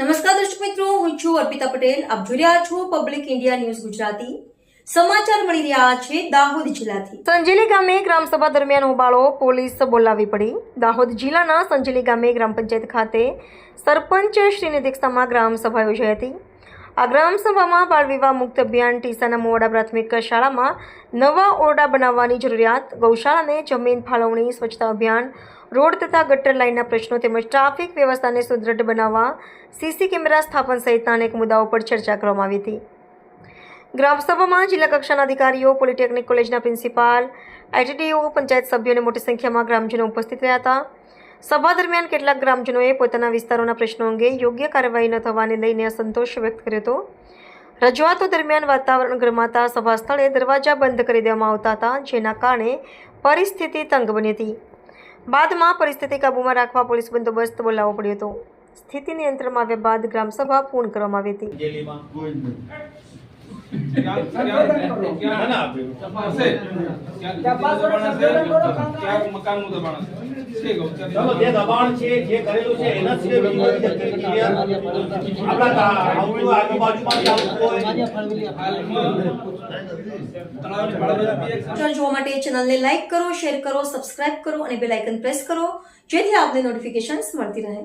નમસ્કાર દર્શક મિત્રો, હું છું અર્પિતા પટેલ. આપ જોઈ રહ્યા છો પબ્લિક ઇન્ડિયા ન્યૂઝ ગુજરાતી. સમાચાર મળી રહ્યા છે દાહોદ જિલ્લાથી. સંજેલી ગામે ગ્રામસભા દરમિયાન હોબાળો પોલીસ બોલાવી પડી. દાહોદ જિલ્લાના સંજેલી ગામે ગ્રામ પંચાયત ખાતે સરપંચ શ્રીની દીક્ષામાં ગ્રામસભા યોજાઈ હતી. આ ગ્રામસભામાં બાળ વિવાહ મુક્ત અભિયાન ટીસાના મોડા પ્રાથમિક શાળામાં નવા ઓરડા બનાવવાની જરૂરિયાત, ગૌશાળાને જમીન ફાળવણી, સ્વચ્છતા અભિયાન, રોડ તથા ગટર લાઇનના પ્રશ્નો તેમજ ટ્રાફિક વ્યવસ્થાને સુદૃઢ બનાવવા, સીસી કેમેરા સ્થાપન સહિતના અનેક મુદ્દાઓ પર ચર્ચા કરવામાં આવી હતી. ગ્રામસભામાં જિલ્લા કક્ષાના અધિકારીઓ, પોલિટેકનિક કોલેજના પ્રિન્સિપાલ, આઈટીડીઓ, પંચાયત સભ્યોને મોટી સંખ્યામાં ગ્રામજનો ઉપસ્થિત રહ્યા હતા. સભા દરમિયાન કેટલાક ગ્રામજનોએ પોતાના વિસ્તારોના પ્રશ્નો અંગે યોગ્ય કાર્યવાહી ન થવાને લઈને અસંતોષ વ્યક્ત કર્યો હતો. રજૂઆતો દરમિયાન વાતાવરણ ગરમાતા સભા સ્થળે દરવાજા બંધ કરી દેવામાં આવતા હતા, જેના કારણે પરિસ્થિતિ તંગ બની હતી. બાદમાં પરિસ્થિતિ કાબૂમાં રાખવા પોલીસ બંદોબસ્ત બોલાવવો પડ્યો હતો. સ્થિતિ નિયંત્રણમાં આવ્યા બાદ ગ્રામસભા પૂર્ણ કરવામાં આવી હતી. ચલો જોવા માટે ચેનલને લાઇક કરો, શેર કરો, સબસ્ક્રાઇબ કરો અને બેલ આઇકન પ્રેસ કરો જેથી આપને નોટિફિકેશન્સ મળતી રહે.